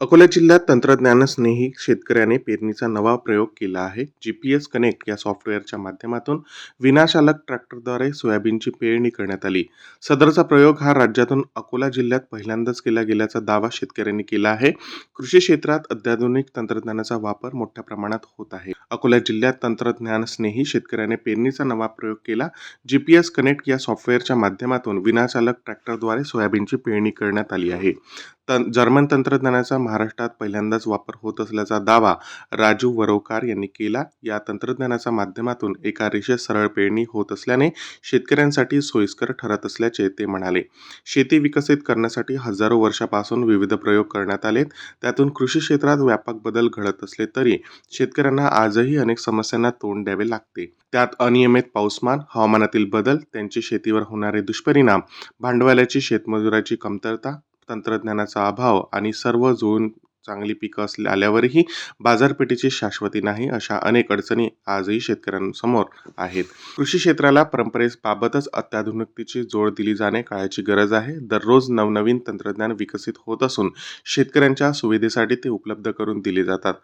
अकोला जिल्ह्यात तंत्रज्ञानस्नेही शेतकऱ्याने पेरणीचा नवा प्रयोग केला आहे. जी पी एस कनेक्ट या सॉफ्टवेअरच्या माध्यमातून विनाशालक ट्रॅक्टरद्वारे सोयाबीनची पेरणी करण्यात आली. सदरचा प्रयोग हा राज्यातून अकोला जिल्ह्यात पहिल्यांदाच केला गेल्याचा दावा शेतकऱ्यांनी केला आहे. कृषी क्षेत्रात अत्याधुनिक तंत्रज्ञानाचा वापर मोठ्या प्रमाणात होत आहे. अकोला जिल्ह्यात तंत्रज्ञानस्नेही शेतकऱ्याने पेरणीचा नवा प्रयोग केला. जी पी एस कनेक्ट या सॉफ्टवेअरच्या माध्यमातून विनाचालक ट्रॅक्टरद्वारे सोयाबीनची पेरणी करण्यात आली आहे. तन जर्मन तंत्रज्ञानाचा महाराष्ट्रात पहिल्यांदाच वापर होत असल्याचा दावा राजू वरोकार यांनी केला. या तंत्रज्ञानाच्या माध्यमातून एका रेषेत सरळ पेरणी होत असल्याने शेतकऱ्यांसाठी सोयीस्कर ठरत असल्याचे ते म्हणाले. शेती विकसित करण्यासाठी हजारो वर्षापासून विविध प्रयोग करण्यात आलेत. त्यातून कृषी क्षेत्रात व्यापक बदल घडत असले तरी शेतकऱ्यांना आजही अनेक समस्यांना तोंड द्यावे लागते. त्यात अनियमित पाऊसमान हवामानातील बदल त्यांची शेतीवर होणारे दुष्परिणाम भांडवलाची शेतमजुराची कमतरता तंत्रज्ञानाचा अभाव आणि सर्व जुळून चांगली पिकं असल्या आल्यावरही बाजारपेठेची शाश्वती नाही अशा अनेक अडचणी आजही शेतकऱ्यांसमोर आहेत. कृषी क्षेत्राला परंपरेबाबतच अत्याधुनिकतेची जोड दिली जाणे काळाची गरज आहे. दररोज नवनवीन तंत्रज्ञान विकसित होत असून शेतकऱ्यांच्या सुविधेसाठी ते उपलब्ध करून दिले जातात.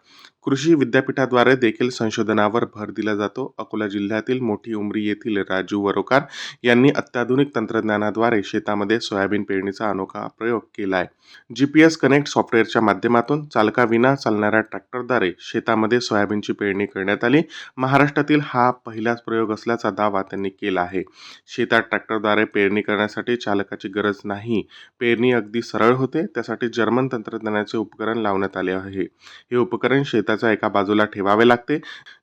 कृषी विद्यापीठाद्वारे देखील संशोधनावर भर दिला जातो. अकोला जिल्ह्यातील मोठी उमरी येथील राजू वरोकार यांनी अत्याधुनिक तंत्रज्ञानाद्वारे शेतामध्ये सोयाबीन पेरणीचा अनोखा प्रयोग केला आहे. जी पी एस कनेक्ट सॉफ्टवेअरच्या माध्यमातून चालकाविना चालणाऱ्या ट्रॅक्टरद्वारे शेतामध्ये सोयाबीनची पेरणी करण्यात आली. महाराष्ट्रातील हा पहिलाच प्रयोग असल्याचा दावा त्यांनी केला आहे. शेतात ट्रॅक्टरद्वारे पेरणी करण्यासाठी चालकाची गरज नाही. पेरणी अगदी सरळ होते. त्यासाठी जर्मन तंत्रज्ञानाचे उपकरण लावण्यात आले आहे. हे उपकरण शेतात त्याच्या एका बाजूला ठेवावे लागते.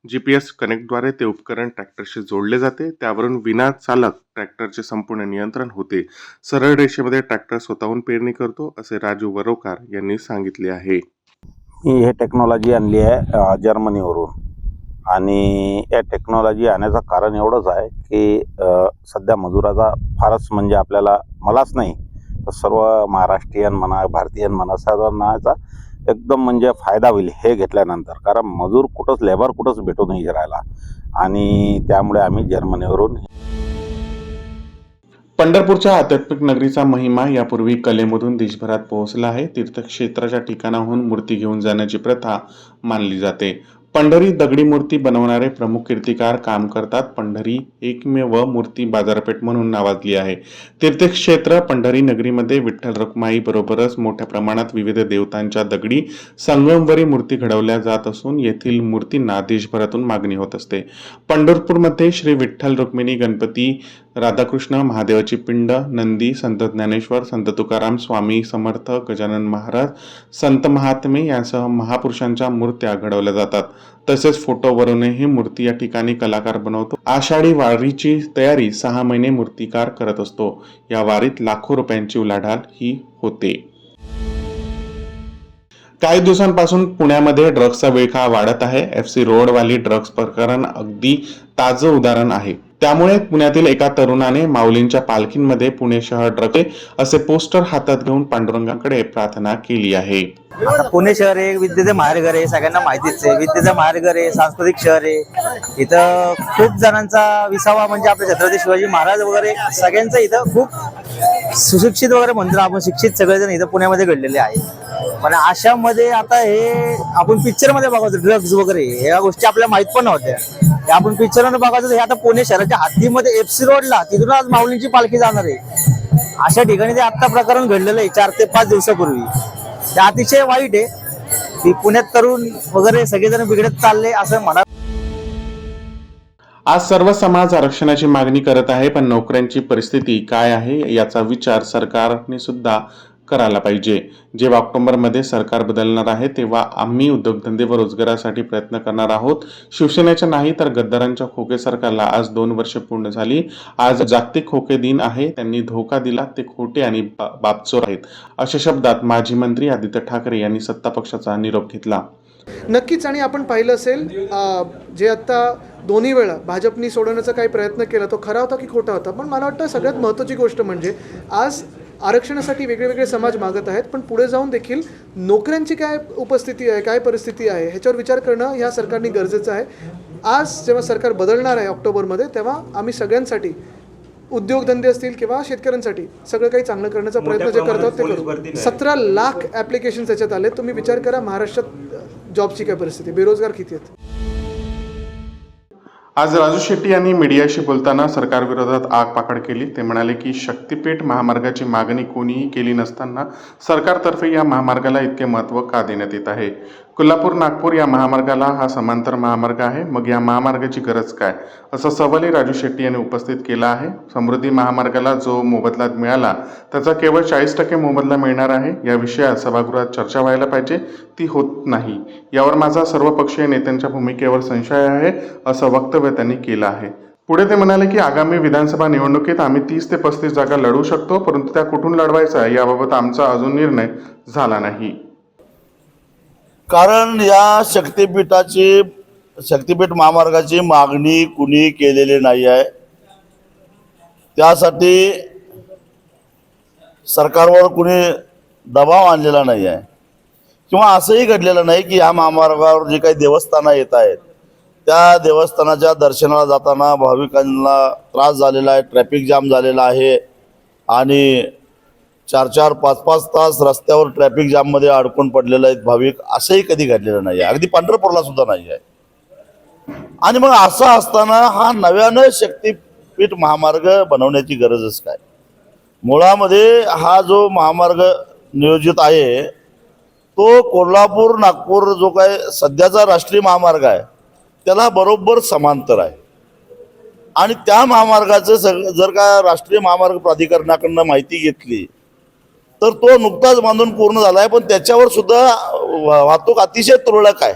जी पी एस कनेक्टद्वारे ते उपकरण ट्रॅक्टरशी जोडले जाते. त्यावरून विना चालक ट्रॅक्टरचे संपूर्ण नियंत्रण होते. सरळ रेषेमध्ये ट्रॅक्टर स्वतःहून पेरणी करतो असे राजू वरोकार यांनी सांगितले आहे. मी हे टेक्नॉलॉजी आणली आहे जर्मनीवरून. आणि या टेक्नॉलॉजी आणण्याचं कारण एवढंच आहे की सध्या मजुराचा फारच म्हणजे आपल्याला मलाच नाही. तर सर्व महाराष्ट्रीयन म्हणा भारतीयन म्हणा सर्वांना याचा एकदम म्हणजे फायदा होईल हे घेतल्यानंतर. कारण मजूर कुठंच लेबर कुठंच भेटू नाही राहिला आणि त्यामुळे आम्ही जर्मनीवरून पंढरपूरच्या आध्यात्मिक नगरीचा महिमा यापूर्वी कलेमधून देशभरात पोहोचला आहे. तीर्थक्षेत्राच्या ठिकाणाहून मूर्ती घेऊन जाण्याची प्रथा मानली जाते. पंढरी दगडी मूर्ती बनवणारे प्रमुख कीर्तिकार काम करतात. पंढरी एकमेव मूर्ती बाजारपेठ म्हणून नावाजली आहे. तीर्थक्षेत्र पंढरी नगरीमध्ये विठ्ठल रखुमाई बरोबरच मोठ्या प्रमाणात विविध देवतांच्या दगडी संगमवरी मूर्ती घडवल्या जात असून येथील मूर्तींना देशभरातून मागणी होत असते. पंढरपूरमध्ये श्री विठ्ठल रुक्मिणी गणपती राधाकृष्ण महादेवाची पिंड नंदी संत ज्ञानेश्वर संत तुकाराम स्वामी समर्थ गजानन महाराज संत महात्मे यांसह महापुरुषांच्या मूर्त्या घडवल्या जातात. तसेच फोटोवरूनही मूर्ती या ठिकाणी कलाकार बनवतो. आषाढी वारीची तयारी सहा महिने मूर्तिकार करत असतो. या वारीत लाखो रुपयांची उलाढाल ही होते. काही दिवसांपासून पुण्यामध्ये ड्रग्सचा विळखा वाढत आहे. एफ सी रोडवाली ड्रग्स प्रकरण अगदी ताजं उदाहरण आहे. त्यामुळे पुण्यातील एका तरुणाने माऊलींच्या पालखींमध्ये पुणे शहर ड्रगे असे पोस्टर हातात घेऊन पांडुरंगाकडे प्रार्थना केली आहे. पुणे शहर आहे विद्येचं माहेरघर आहे सगळ्यांना माहितीच आहे. विद्येचं माहेरघर आहे सांस्कृतिक शहर आहे. इथं खूप जणांचा विसावा म्हणजे आपले छत्रपती शिवाजी महाराज वगैरे सगळ्यांचं इथं खूप सुशिक्षित वगैरे म्हणतो आपण शिक्षित सगळेजण इथं पुण्यामध्ये घडलेले आहे पण अशामध्ये आता हे आपण पिक्चरमध्ये ड्रग्ज वगैरे ह्या गोष्टी आपल्याला माहीत पण नव्हत्या. आपण पिक्चर बघायचं हे आता पुणे शहराच्या हद्दीमध्ये एफसी रोडला तिथून आज माऊलींची पालखी जाणार आहे. अशा ठिकाणी ते आता प्रकरण घडलेलं आहे चार ते पाच दिवसापूर्वी. ते अतिशय वाईट आहे. की पुण्यात तरुण वगैरे सगळेजण बिघडत चालले असं म्हणा आज सर्व समाज आरक्षणाची मागणी करत आहे पण नोकऱ्यांची परिस्थिती काय आहे याचा विचार सरकारने सुद्धा करायला पाहिजे. जेव्हा ऑक्टोबरमध्ये सरकार बदलणार आहे तेव्हा आम्ही उद्योगधंदे व रोजगारासाठी प्रयत्न करणार आहोत. शिवसेनेच्या नाही तर गद्दारांच्या खोके सरकारला आज दोन वर्ष पूर्ण झाली. आज जागतिक खोके दिन आहे त्यांनी धोका दिला ते खोटे आणि बा- बापचोर आहेत. अशा शब्दात माजी मंत्री आदित्य ठाकरे यांनी सत्ता पक्षाचा निरोप घेतला. नक्कीच आणि आपण पाहिलं असेल जे आत्ता दोन्ही वेळा भाजपनी सोडवण्याचा काही प्रयत्न केला तो खरा होता की खोटा होता? पण मला वाटतं सगळ्यात महत्त्वाची गोष्ट म्हणजे आज आरक्षणासाठी वेगळे वेगळे समाज मागत आहेत पण पुढे जाऊन देखील नोकऱ्यांची काय उपस्थिती आहे काय परिस्थिती आहे ह्याच्यावर विचार करणं ह्या सरकारने गरजेचं आहे. आज जेव्हा सरकार बदलणार आहे ऑक्टोबरमध्ये तेव्हा आम्ही सगळ्यांसाठी उद्योगधंदे असतील किंवा शेतकऱ्यांसाठी सगळं काही चांगलं करण्याचा प्रयत्न जे करतात ते करू. सतरा लाख ॲप्लिकेशन त्याच्यात आले तुम्ही विचार करा महाराष्ट्रात जॉबची काय परिस्थिती बेरोजगार किती आहेत? आज राजू शेट्टी यांनी मीडियाशी बोलताना सरकारविरोधात आग पाकड केली. ते म्हणाले की शक्तिपीठ महामार्गाची मागणी कोणीही केली नसताना सरकारतर्फे या महामार्गाला इतके महत्त्व का देण्यात येत आहे? कोल्हापूर नागपूर या महामार्गाला हा समांतर महामार्ग आहे. मग या महामार्गाची गरज काय? असा सवालही राजू शेट्टी यांनी उपस्थित केला आहे. समृद्धी महामार्गाला जो मोबदला मिळाला त्याचा केवळ चाळीस टक्के मोबदला मिळणार आहे. या विषयात सभागृहात चर्चा व्हायला पाहिजे. ती होत नाही. यावर माझा सर्वपक्षीय नेत्यांच्या भूमिकेवर संशय आहे असं वक्तव्य त्यांनी केलं आहे. पुढे ते म्हणाले की आगामी विधानसभा निवडणुकीत आम्ही तीस ते पस्तीस जागा लढवू शकतो परंतु त्या कुठून लढवायचा याबाबत आमचा अजून निर्णय झाला नाही. कारण या शक्तिपीठाची शक्तिपीठ महामार्गाची मागणी कुणी केलेली नाही आहे. त्यासाठी सरकारवर कुणी दबाव आणलेला नाही आहे. किंवा असंही घडलेलं नाही की या महामार्गावर जी काही देवस्थानं येत आहेत त्या देवस्थानाच्या दर्शनाला जाताना भाविकांना त्रास झालेला आहे ट्रॅफिक जाम झालेला आहे आणि चार चार पाच पाच तास रस्त्यावर ट्रॅफिक जाममध्ये अडकून पडलेले आहेत भाविक असंही कधी घडलेलं नाही आहे अगदी पंढरपूरला सुद्धा नाही आहे आणि मग असं असताना हा नव्यानं शक्तीपीठ महामार्ग बनवण्याची गरजच काय? मुळामध्ये हा जो महामार्ग नियोजित आहे तो कोल्हापूर नागपूर जो काय सध्याचा राष्ट्रीय महामार्ग आहे त्याला बरोबर समांतर आहे. आणि त्या महामार्गाचं सग जर का राष्ट्रीय महामार्ग प्राधिकरणाकडनं माहिती घेतली तर तो नुकताच बांधून पूर्ण झाला आहे पण त्याच्यावर सुद्धा वा- वाहतूक अतिशय तुरळक आहे.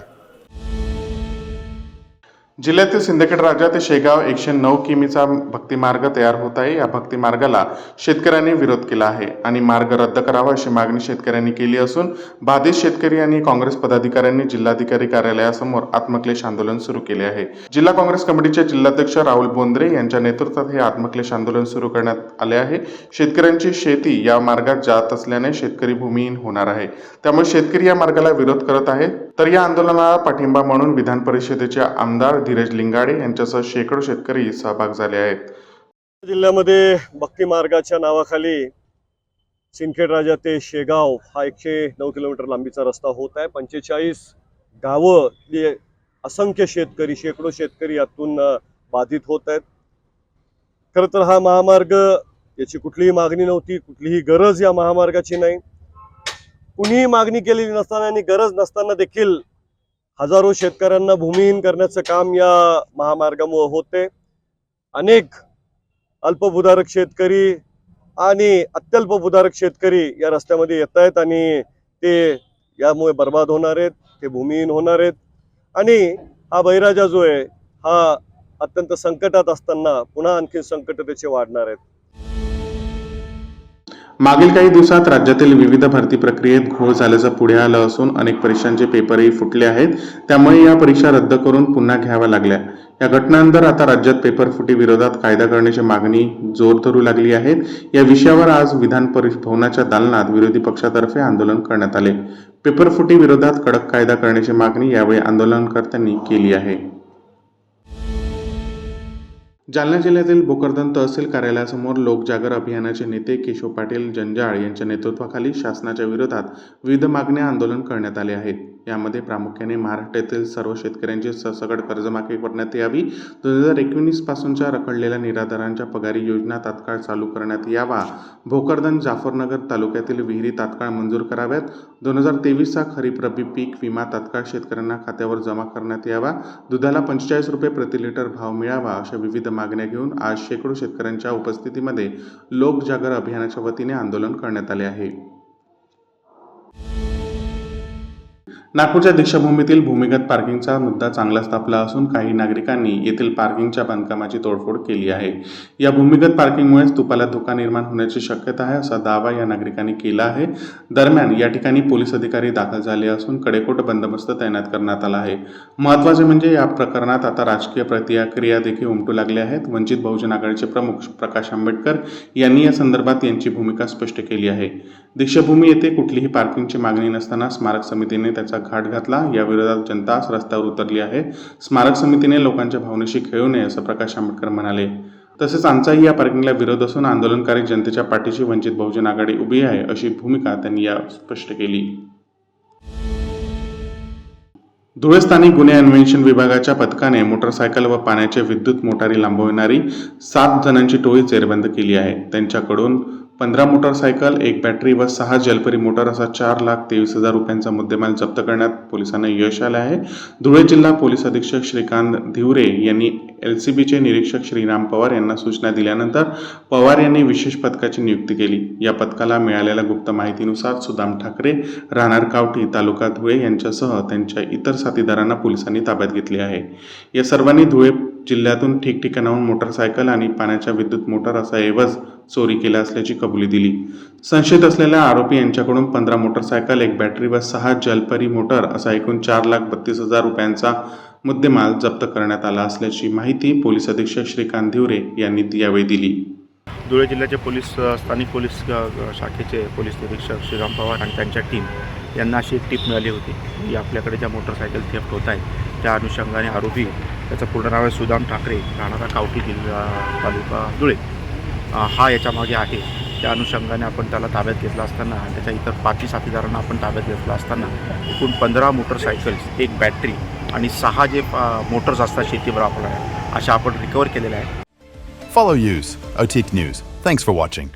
जिल्ह्यातील सिंदखेड राजा ते शेगाव एकशे नऊ किमीचा भक्तिमार्ग तयार होत आहे. या भक्तिमार्गाला शेतकऱ्यांनी विरोध केला आहे आणि मार्ग रद्द करावा अशी मागणी शेतकऱ्यांनी केली असून बाधित शेतकरी आणि काँग्रेस पदाधिकाऱ्यांनी जिल्हाधिकारी कार्यालयासमोर आत्मक्लेश आंदोलन सुरू केले आहे. जिल्हा काँग्रेस कमिटीचे जिल्हाध्यक्ष राहुल बोंद्रे यांच्या नेतृत्वात हे आत्मक्लेश आंदोलन सुरू करण्यात आले आहे. शेतकऱ्यांची शेती या मार्गात जात असल्याने शेतकरी भूमिहीन होणार आहे. त्यामुळे शेतकरी या मार्गाला विरोध करत आहेत. तर या आंदोलनाला पाठिंबा म्हणून विधान परिषदेचे आमदार धीरज लिंगाडे यांच्यासह शेकडो शेतकरी सहभाग झाले आहेत. जिल्ह्यामध्ये भक्ती मार्गाच्या नावाखाली सिंदखेड राजा ते शेगाव हा एकशे नऊ किलोमीटर लांबीचा रस्ता होत आहे. पंचेचाळीस गावं जे असंख्य शेतकरी शेकडो शेतकरी यातून बाधित होत आहेत. खरं तर हा महामार्ग याची कुठलीही मागणी नव्हती कुठलीही गरज या महामार्गाची नाही. कुणीही मागणी केलेली नसताना आणि गरज नसताना देखील हजारो शेतकऱ्यांना भूमिहीन करण्याचं काम या महामार्गामुळे होते. अनेक अल्पभूधारक शेतकरी आणि अत्यल्पभूधारक शेतकरी या रस्त्यामध्ये येत आहेत आणि ते यामुळे बर्बाद होणार आहेत ते भूमिहीन होणार आहेत. आणि हा बहिराजा जो आहे हा अत्यंत संकटात असताना पुन्हा आणखी संकट त्याचे वाढणार आहेत. मागील काही दिवसात राज्यातील विविध भरती प्रक्रियेत घोळ झाल्याचं पुढे आलं असून अनेक परीक्षांचे पेपरही फुटले आहेत. त्यामुळे या परीक्षा रद्द करून पुन्हा घ्याव्या लागल्या. या घटनांनंतर आता राज्यात पेपर फुटी विरोधात कायदा करण्याची मागणी जोर धरू लागली आहे. या विषयावर आज विधान भवनाच्या दालनात विरोधी पक्षातर्फे आंदोलन करण्यात आले. पेपर फुटी विरोधात कडक कायदा करण्याची मागणी यावेळी आंदोलनकर्त्यांनी केली आहे. जालना जिल्ह्यातील भोकरदन तहसील कार्यालयासमोर लोकजागर अभियानाचे नेते केशव पाटील जंजाळ यांच्या नेतृत्वाखाली शासनाच्या विरोधात विविध मागण्या आंदोलन करण्यात आले आहेत. यामध्ये प्रामुख्याने महाराष्ट्रातील सर्व शेतकऱ्यांची ससकट कर्जमाफी करण्यात यावी. दोन हजार एकवीस पासूनच्या रखडलेल्या निराधारांच्या पगारी योजना तात्काळ चालू करण्यात यावा. भोकरदन जाफरनगर तालुक्यातील विहिरी तात्काळ मंजूर कराव्यात. दोन हजार तेवीसचा खरीप रब्बी पीक विमा तात्काळ शेतकऱ्यांना खात्यावर जमा करण्यात यावा. दुधाला पंचेचाळीस रुपये प्रति लिटर भाव मिळावा अशा विविध मागण्या घेऊन आज शेकडो शेतकऱ्यांच्या उपस्थितीमध्ये लोकजागर अभियानाच्या वतीने आंदोलन करण्यात आले आहे. नागपूरच्या दीक्षाभूमीतील भूमिगत पार्किंगचा मुद्दा चांगलाच तापला असून काही नागरिकांनी येथील पार्किंगच्या बांधकामाची तोडफोड केली आहे. या भूमिगत पार्किंगमुळेच तुपाला धोका निर्माण होण्याची शक्यता आहे असा दावा या नागरिकांनी केला आहे. दरम्यान या ठिकाणी पोलीस अधिकारी दाखल झाले असून कडेकोट बंदोबस्त तैनात करण्यात आला आहे. महत्त्वाचे म्हणजे या प्रकरणात आता राजकीय प्रतिक्रिया देखील उमटू लागल्या आहेत. वंचित बहुजन आघाडीचे प्रमुख प्रकाश आंबेडकर यांनी या संदर्भात यांची भूमिका स्पष्ट केली आहे. दीक्षाभूमी येथे कुठलीही पार्किंगची मागणी नसताना स्मारक समितीने त्याचा घाट घातला. या विरोधात जनता रस्त्यावर उतरली आहे. स्मारक समितीने लोकांच्या भावनेशी खेळू नये असं प्रकाश आंबेडकर म्हणाले. तसेच आमचाही या पार्किंगला विरोध असून आंदोलनकारी जनतेच्या पाठीशी वंचित बहुजन आघाडी उभी आहे अशी भूमिका त्यांनी या स्पष्ट केली. धुळे स्थानिक गुन्हे अन्वेषण विभागाच्या पथकाने मोटरसायकल व पाण्याचे विद्युत मोटारी लांबविणारी सात जणांची टोळी जेरबंद केली आहे. त्यांच्याकडून पंधरा मोटरसायकल एक बॅटरी व सहा जलपरी मोटर असा चार लाख तेवीस हजार रुपयांचा मुद्देमाल जप्त करण्यात पोलिसांना यश आले आहे. धुळे जिल्हा पोलीस अधीक्षक श्रीकांत धिवरे यांनी एल सी बीचे निरीक्षक श्रीराम पवार यांना सूचना दिल्यानंतर पवार यांनी विशेष पथकाची नियुक्ती केली. या पथकाला मिळालेल्या गुप्त माहितीनुसार सुदाम ठाकरे राहणार कावठी तालुका धुळे यांच्यासह त्यांच्या इतर साथीदारांना पोलिसांनी ताब्यात घेतले आहे. या सर्वांनी धुळे जिल्ह्यातून ठिकठिकाणाहून मोटरसायकल आणि पाण्याच्या विद्युत मोटर असा एवज चोरी केला असल्याची कबुली दिली. संशयित असलेल्या आरोपी यांच्याकडून पंधरा मोटरसायकल एक बॅटरी व सहा जलपरी मोटर असा एकूण चार लाख बत्तीस हजार रुपयांचा मुद्देमाल जप्त करण्यात आला असल्याची माहिती पोलीस अधीक्षक श्रीकांत धिवरे यांनी यावेळी दिली. धुळे जिल्ह्याचे पोलीस स्थानिक पोलीस शाखेचे पोलीस निरीक्षक श्रीराम पवार आणि त्यांच्या टीम यांना अशी एक टीप मिळाली होती की आपल्याकडे ज्या मोटरसायकल थेफ्ट होत आहे त्या अनुषंगाने आरोपी त्याचं पूर्ण नाव आहे सुदाम ठाकरे राहणारा कावठी जिल्हा तालुका धुळे. हा याच्यामागे आहे. त्या अनुषंगाने आपण त्याला ताब्यात घेतला असताना आणि त्याच्या इतर पाचही साथीदारांना आपण ताब्यात घेतला असताना एकूण पंधरा मोटरसायकल्स एक बॅटरी आणि सहा जे मोटर्स असतात शेतीवर आपल्या अशा आपण रिकवर केलेल्या आहेत. Follow use a news thanks for watching